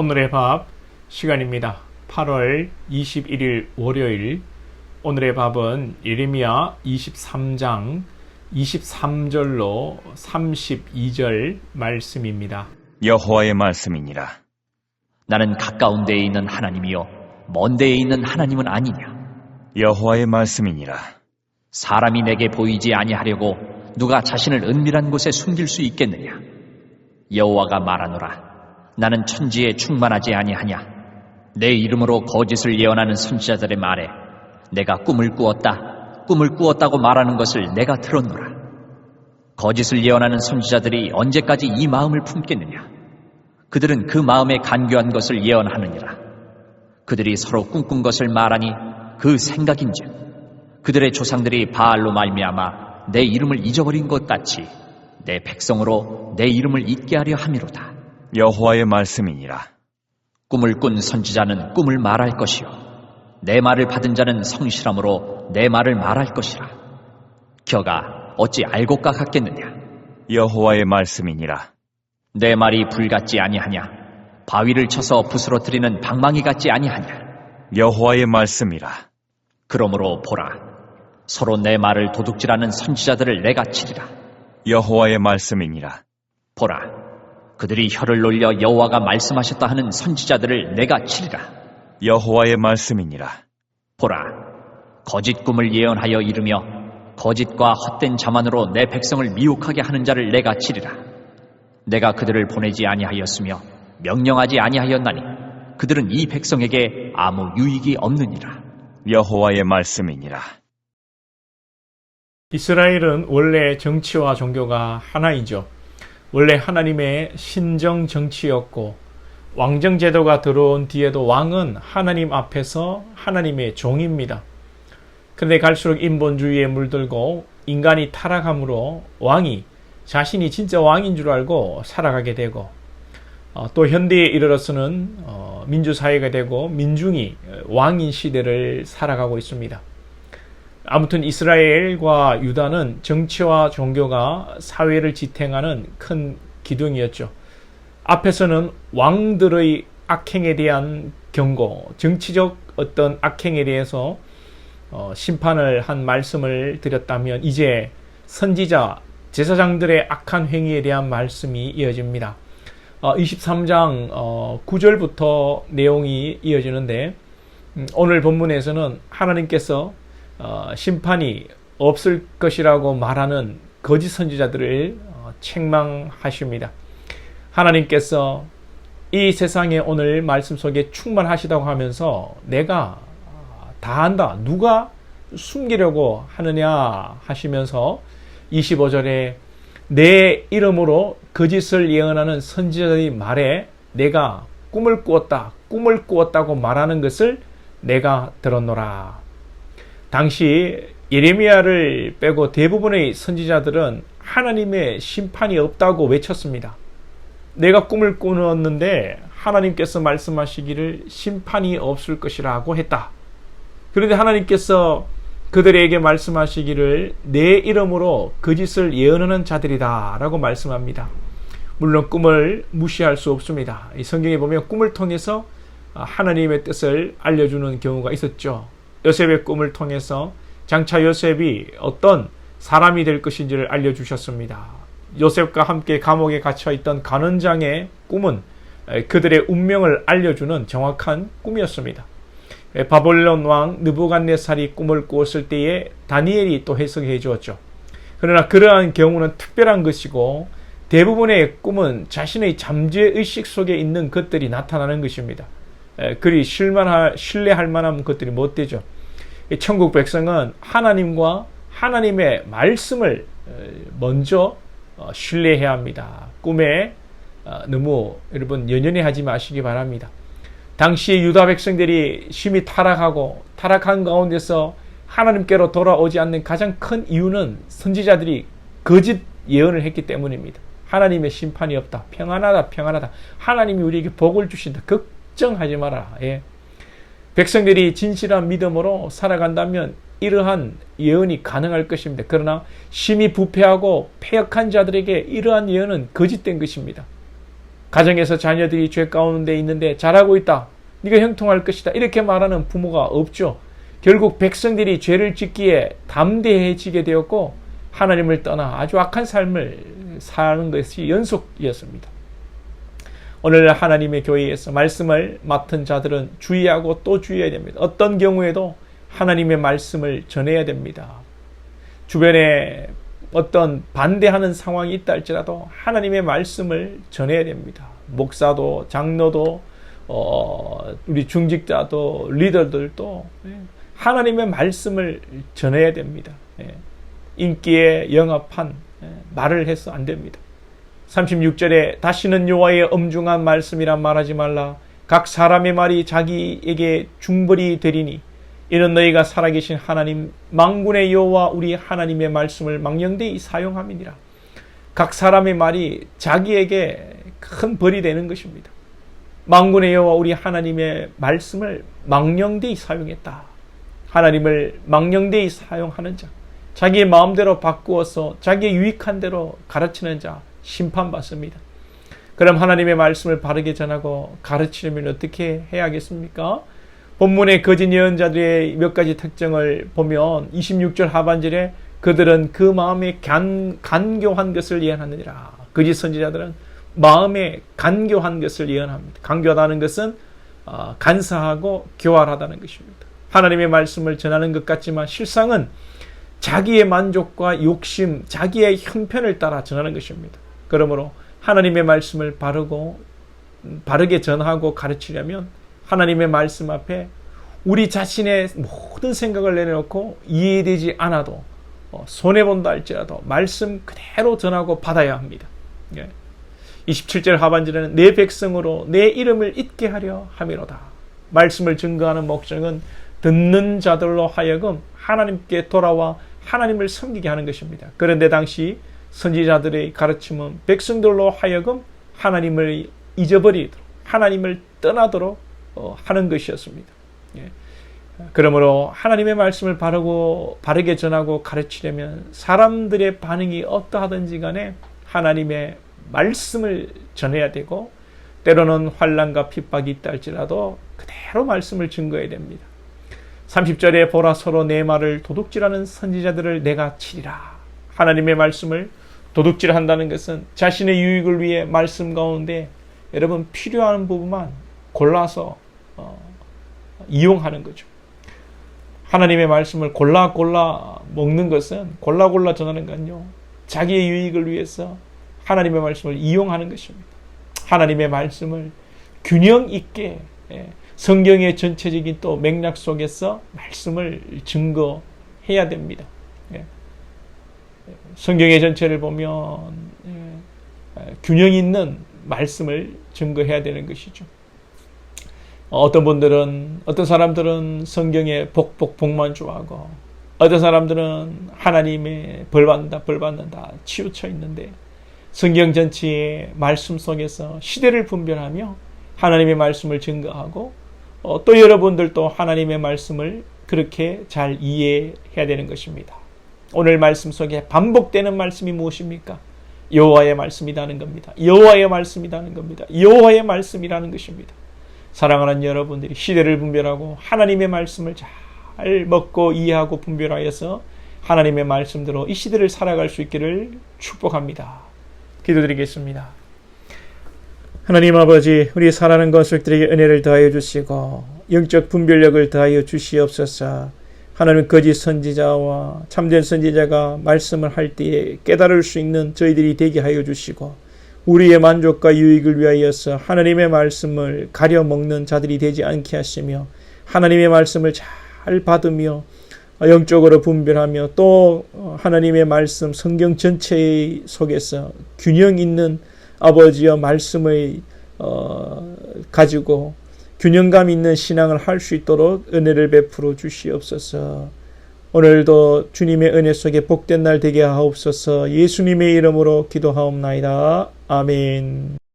오늘의 밥 시간입니다. 8월 21일 월요일 오늘의 밥은 예레미야 23장 23절로 32절 말씀입니다. 여호와의 말씀이니라. 나는 가까운 데에 있는 하나님이요 먼 데에 있는 하나님은 아니냐 여호와의 말씀이니라. 사람이 내게 보이지 아니하려고 누가 자신을 은밀한 곳에 숨길 수 있겠느냐 여호와가 말하노라 나는 천지에 충만하지 아니하냐? 내 이름으로 거짓을 예언하는 선지자들의 말에 내가 꿈을 꾸었다. 꿈을 꾸었다고 말하는 것을 내가 들었노라. 거짓을 예언하는 선지자들이 언제까지 이 마음을 품겠느냐? 그들은 그 마음에 간교한 것을 예언하느니라. 그들이 서로 꿈꾼 것을 말하니 그 생각인즉 그들의 조상들이 바알로 말미암아 내 이름을 잊어버린 것 같이 내 백성으로 내 이름을 잊게 하려 함이로다. 여호와의 말씀이니라. 꿈을 꾼 선지자는 꿈을 말할 것이요 내 말을 받은 자는 성실함으로 내 말을 말할 것이라. 겨가 어찌 알곡과 같겠느냐? 여호와의 말씀이니라. 내 말이 불 같지 아니하냐? 바위를 쳐서 부스러뜨리는 방망이 같지 아니하냐? 여호와의 말씀이라. 그러므로 보라, 서로 내 말을 도둑질하는 선지자들을 내가 치리라. 여호와의 말씀이니라. 보라, 그들이 혀를 놀려 여호와가 말씀하셨다 하는 선지자들을 내가 치리라. 여호와의 말씀이니라. 보라, 거짓 꿈을 예언하여 이르며 거짓과 헛된 자만으로 내 백성을 미혹하게 하는 자를 내가 치리라. 내가 그들을 보내지 아니하였으며 명령하지 아니하였나니 그들은 이 백성에게 아무 유익이 없느니라. 여호와의 말씀이니라. 이스라엘은 원래 정치와 종교가 하나이죠. 원래 하나님의 신정 정치였고 왕정 제도가 들어온 뒤에도 왕은 하나님 앞에서 하나님의 종입니다. 그런데 갈수록 인본주의에 물들고 인간이 타락함으로 왕이 자신이 진짜 왕인 줄 알고 살아가게 되고 어, 또 현대에 이르러서는 어, 민주사회가 되고 민중이 왕인 시대를 살아가고 있습니다. 아무튼 이스라엘과 유다는 정치와 종교가 사회를 지탱하는 큰 기둥이었죠. 앞에서는 왕들의 악행에 대한 경고, 정치적 어떤 악행에 대해서 어, 심판을 한 말씀을 드렸다면 이제 선지자, 제사장들의 악한 행위에 대한 말씀이 이어집니다. 어, 23장 어, 9절부터 내용이 이어지는데 음, 오늘 본문에서는 하나님께서 어, 심판이 없을 것이라고 말하는 거짓 선지자들을 어, 책망하십니다. 하나님께서 이 세상에 오늘 말씀 속에 충만하시다고 하면서 내가 다 한다. 누가 숨기려고 하느냐 하시면서 25절에 내 이름으로 거짓을 예언하는 선지자들이 말해 내가 꿈을 꾸었다. 꿈을 꾸었다고 말하는 것을 내가 들었노라. 당시 예레미야를 빼고 대부분의 선지자들은 하나님의 심판이 없다고 외쳤습니다. 내가 꿈을 꾸었는데 하나님께서 말씀하시기를 심판이 없을 것이라고 했다. 그런데 하나님께서 그들에게 말씀하시기를 내 이름으로 거짓을 예언하는 자들이다 라고 말씀합니다. 물론 꿈을 무시할 수 없습니다. 이 성경에 보면 꿈을 통해서 하나님의 뜻을 알려주는 경우가 있었죠. 요셉의 꿈을 통해서 장차 요셉이 어떤 사람이 될 것인지를 알려주셨습니다. 요셉과 함께 감옥에 갇혀 있던 간원장의 꿈은 그들의 운명을 알려주는 정확한 꿈이었습니다. 바볼론 왕 느부갓네살이 꿈을 꾸었을 때에 다니엘이 또 해석해 주었죠. 그러나 그러한 경우는 특별한 것이고 대부분의 꿈은 자신의 잠재 의식 속에 있는 것들이 나타나는 것입니다. 그리 실만할, 신뢰할 만한 것들이 못 되죠. 천국 백성은 하나님과 하나님의 말씀을 먼저 어, 신뢰해야 합니다. 꿈에 어, 너무 여러분 연연해 하지 마시기 바랍니다. 당시 유다 백성들이 심히 타락하고 타락한 가운데서 하나님께로 돌아오지 않는 가장 큰 이유는 선지자들이 거짓 예언을 했기 때문입니다. 하나님의 심판이 없다. 평안하다. 평안하다. 하나님이 우리에게 복을 주신다. 걱정하지 마라. 예. 백성들이 진실한 믿음으로 살아간다면 이러한 예언이 가능할 것입니다. 그러나 심히 부패하고 폐역한 자들에게 이러한 예언은 거짓된 것입니다. 가정에서 자녀들이 죄 가운데 있는데 잘하고 있다. 네가 형통할 것이다. 이렇게 말하는 부모가 없죠. 결국 백성들이 죄를 짓기에 담대해지게 되었고 하나님을 떠나 아주 악한 삶을 사는 것이 연속이었습니다. 오늘 하나님의 교회에서 말씀을 맡은 자들은 주의하고 또 주의해야 됩니다. 어떤 경우에도 하나님의 말씀을 전해야 됩니다. 주변에 어떤 반대하는 상황이 있다 할지라도 하나님의 말씀을 전해야 됩니다. 목사도 장로도 어, 우리 중직자도 리더들도 예, 하나님의 말씀을 전해야 됩니다. 예, 인기에 영합한 예, 말을 해서 안 됩니다. 36절에 다시는 여호와의 엄중한 말씀이란 말하지 말라. 각 사람의 말이 자기에게 중벌이 되리니 이는 너희가 살아계신 하나님 망군의 여호와 우리 하나님의 말씀을 망령되이 사용함이니라. 각 사람의 말이 자기에게 큰 벌이 되는 것입니다. 망군의 여호와 우리 하나님의 말씀을 망령되이 사용했다. 하나님을 망령되이 사용하는 자, 자기의 마음대로 바꾸어서 자기의 유익한 대로 가르치는 자 심판받습니다. 그럼 하나님의 말씀을 바르게 전하고 가르치려면 어떻게 해야겠습니까? 본문의 거짓 예언자들의 몇 가지 특징을 보면 26절 하반절에 그들은 그 마음에 간, 간교한 것을 예언하느니라. 거짓 선지자들은 마음에 간교한 것을 예언합니다. 간교하다는 것은 어, 간사하고 교활하다는 것입니다. 하나님의 말씀을 전하는 것 같지만 실상은 자기의 만족과 욕심, 자기의 형편을 따라 전하는 것입니다. 그러므로 하나님의 말씀을 바르고 음, 바르게 전하고 가르치려면 하나님의 말씀 앞에 우리 자신의 모든 생각을 내려놓고 이해되지 않아도 어, 손해 본다 할지라도 말씀 그대로 전하고 받아야 합니다. 예. 27절 하반절에는 내 백성으로 내 이름을 잊게 하려 함이로다. 말씀을 증거하는 목적은 듣는 자들로 하여금 하나님께 돌아와 하나님을 섬기게 하는 것입니다. 그런데 당시 선지자들의 가르침은 백성들로 하여금 하나님을 잊어버리도록 하나님을 떠나도록 어, 하는 것이었습니다. 예. 그러므로 하나님의 말씀을 바르고 바르게 전하고 가르치려면 사람들의 반응이 어떠하든지 간에 하나님의 말씀을 전해야 되고 때로는 환란과 핍박이 있다 할지라도 그대로 말씀을 증거해야 됩니다. 30절에 보라 서로 내 말을 도둑질하는 선지자들을 내가 치리라. 하나님의 말씀을 도둑질 한다는 것은 자신의 유익을 위해 말씀 가운데 여러분 필요한 부분만 골라서 어, 이용하는 거죠. 하나님의 말씀을 골라 골라 먹는 것은 골라 골라 전하는 건요. 자기의 유익을 위해서 하나님의 말씀을 이용하는 것입니다. 하나님의 말씀을 균형 있게 예, 성경의 전체적인 또 맥락 속에서 말씀을 증거해야 됩니다. 예. 성경의 전체를 보면 예, 균형 있는 말씀을 증거해야 되는 것이죠. 어떤 분들은 어떤 사람들은 성경의 복복 복만 좋아하고 어떤 사람들은 하나님의 벌 받는다 벌 받는다 치우쳐 있는데 성경 전체의 말씀 속에서 시대를 분별하며 하나님의 말씀을 증거하고 어, 또 여러분들도 하나님의 말씀을 그렇게 잘 이해해야 되는 것입니다. 오늘 말씀 속에 반복되는 말씀이 무엇입니까? 여호와의 말씀이라는 겁니다. 여호와의 말씀이라는 겁니다. 여호와의 말씀이라는 것입니다. 사랑하는 여러분들이 시대를 분별하고 하나님의 말씀을 잘 먹고 이해하고 분별하여서 하나님의 말씀대로 이 시대를 살아갈 수 있기를 축복합니다. 기도드리겠습니다. 하나님 아버지, 우리 사랑하는 것들에게 은혜를 더하여 주시고 영적 분별력을 더하여 주시옵소서. 하나님 거짓 선지자와 참된 선지자가 말씀을 할 때에 깨달을 수 있는 저희들이 되게 하여 주시고 우리의 만족과 유익을 위하여서 하나님의 말씀을 가려 먹는 자들이 되지 않게 하시며 하나님의 말씀을 잘 받으며 영적으로 분별하며 또 하나님의 말씀 성경 전체 속에서 균형 있는 아버지여 말씀의 어, 가지고 균형감 있는 신앙을 할 수 있도록 은혜를 베풀어 주시옵소서. 오늘도 주님의 은혜 속에 복된 날 되게 하옵소서. 예수님의 이름으로 기도하옵나이다. 아멘.